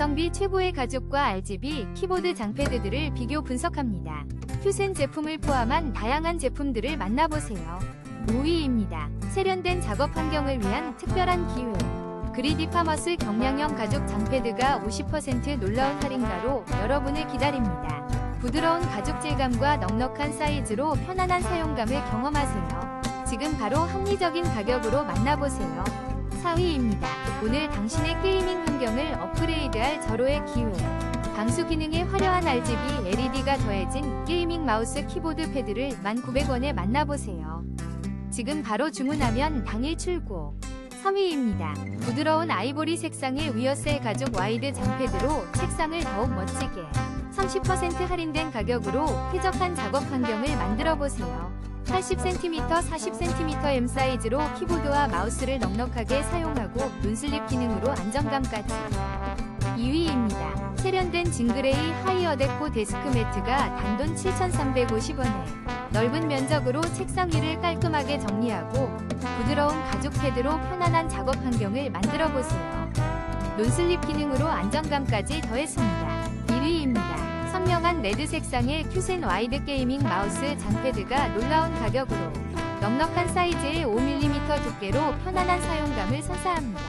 가성비 최고의 가죽과 RGB 키보드 장패드들을 비교 분석합니다. 큐센 제품을 포함한 다양한 제품들을 만나보세요. 5위입니다. 세련된 작업 환경을 위한 특별한 기회. 그리디 파머스 경량형 가죽 장패드가 50% 놀라운 할인가로 여러분을 기다립니다. 부드러운 가죽 질감과 넉넉한 사이즈로 편안한 사용감을 경험하세요. 지금 바로 합리적인 가격으로 만나보세요. 4위입니다. 오늘 당신의 게이밍 업그레이드할 절호의 기회. 방수 기능의 화려한 RGB LED가 더해진 게이밍 마우스 키보드 패드를 1,900원에 만나보세요. 지금 바로 주문하면 당일 출고. 3위입니다. 부드러운 아이보리 색상의 위어셀 가죽 와이드 장패드로 책상을 더욱 멋지게 30% 할인된 가격으로 쾌적한 작업 환경을 만들어 보세요. 80cm, 40cm M 사이즈로 키보드와 마우스를 넉넉하게 사용하고 눈슬립 기능으로 안정감까지. 2위입니다. 세련된 징그레이 하이어 데코 데스크 매트가 단돈 7,350원에 넓은 면적으로 책상 위를 깔끔하게 정리하고 부드러운 가죽 패드로 편안한 작업 환경을 만들어 보세요. 논슬립 기능으로 안정감까지 더했습니다. 1위입니다. 선명한 레드 색상의 큐센 와이드 게이밍 마우스 장패드가 놀라운 가격으로 넉넉한 사이즈의 5mm 두께로 편안한 사용감을 선사합니다.